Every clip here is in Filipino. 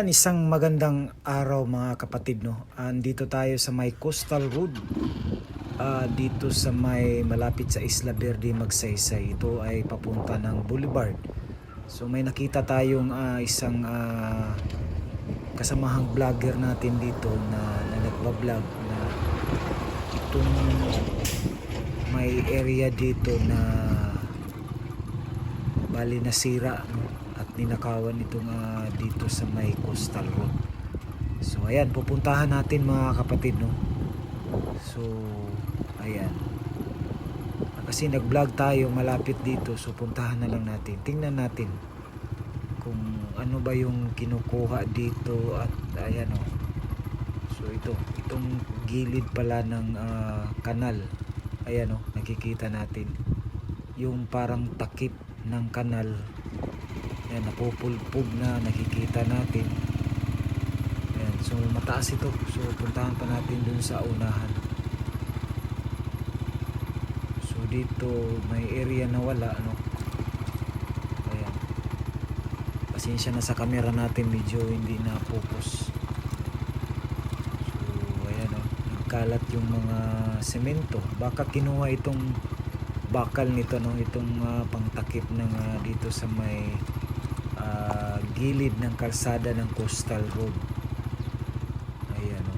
Ayan, isang magandang araw mga kapatid no. Andito tayo sa may Coastal Road. Ah, dito sa may malapit sa Isla Verde Magsaysay. Ito ay papunta ng Boulevard. So may nakita tayong ah, isang ah, kasamahang vlogger natin dito na, na nagbablog na itong may area dito na bali nasira no? At ninakawan itong ah, dito sa may coastal road. So ayan pupuntahan natin mga kapatid no? So ayan. Kasi nag vlog tayo malapit dito so puntahan na lang natin. Tingnan natin kung ano ba yung kinukuha dito at ayan o so ito itong gilid pala ng ah, kanal. Ayan o nakikita natin. Yung parang takip ng kanal Ayan, napupulpog na nakikita natin. Ayan, so mataas ito. So puntahan pa natin dun sa unahan. So dito may area na wala ano. Ayan. Pasensya na sa camera natin medyo hindi na focus. So ayan oh, nagkalat yung mga semento. Baka kinuha itong bakal nito no, itong ah, pangtakip ng ah, dito sa may gilid ng kalsada ng coastal road. Ayan o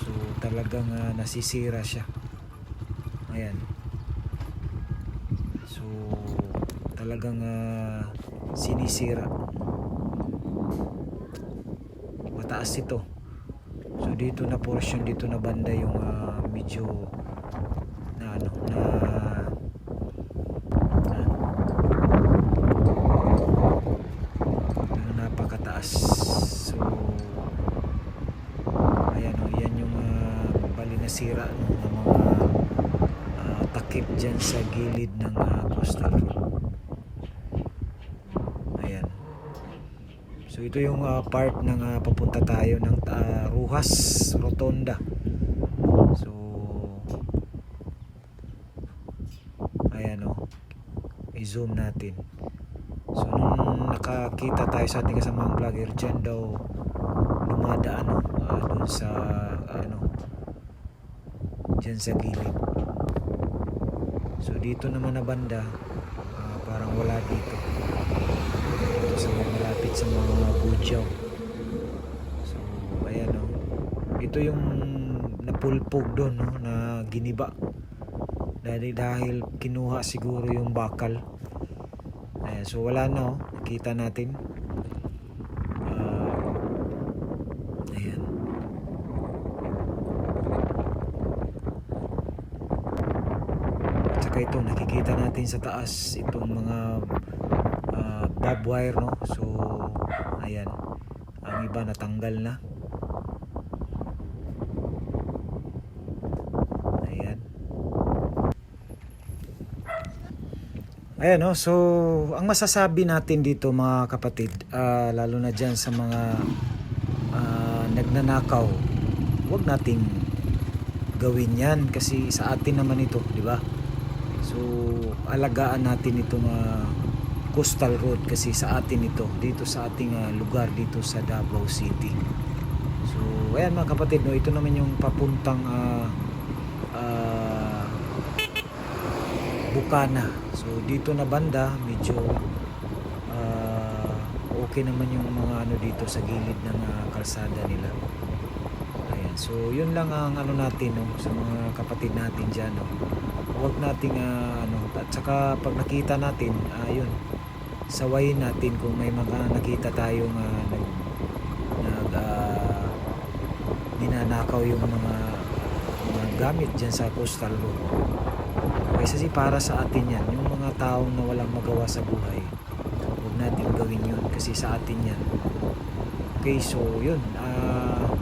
so talagang ah, nasisira siya. Ayan. So talagang ah, sinisira. Mataas ito. So dito na portion dito na banda yung ah, medyo na ano na napakataas so ayan o yan yung uh, no, ng mga ah, takip dyan sa gilid ng ah, coastal road. Ayan. So ito yung ah, part ng ah, papunta tayo ng ah, Ruhas Rotonda. So ayan o i-zoom natin. So nung nakakita tayo sa ating kasamang vlogger dyan daw dumadaan ah, dun sa dyan sa gilid. So dito naman na banda ah, parang wala dito. Dito sa may malapit sa mga Gudyaw. So ayan no. Ito yung napulpog doon no na giniba. Dahil dahil kinuha siguro yung bakal. Ayan, so wala na oh. Nakita natin. Ah, ayan. At saka ito, nakikita natin sa taas itong mga ah, bob wire, no? So, ayan. Ang iba natanggal na. Ayan. Ayan no, so ang masasabi natin dito mga kapatid, ah, lalo na dyan sa mga ah, nagnanakaw, huwag nating gawin yan kasi sa atin naman ito, di ba? So alagaan natin itong ah, coastal road kasi sa atin ito, dito sa ating ah, lugar dito sa Davao City. So ayan mga kapatid, no, ito naman yung papuntang ah, ah, Bukana. So dito na banda medyo ah, okay naman yung mga ano dito sa gilid ng ah, kalsada nila. Ayan. So yun lang ang ano natin no sa mga kapatid natin diyan no. Huwag nating ah, ano at saka pag nakita natin ayun sawayin natin kung may mga nakita tayong ah, nag nag ah, ninanakaw yung mga mga gamit diyan sa coastal road. Kasi para sa atin yan, yung mga taong na walang magawa sa buhay, huwag natin gawin yun kasi sa atin yan. Okay, so yun. ah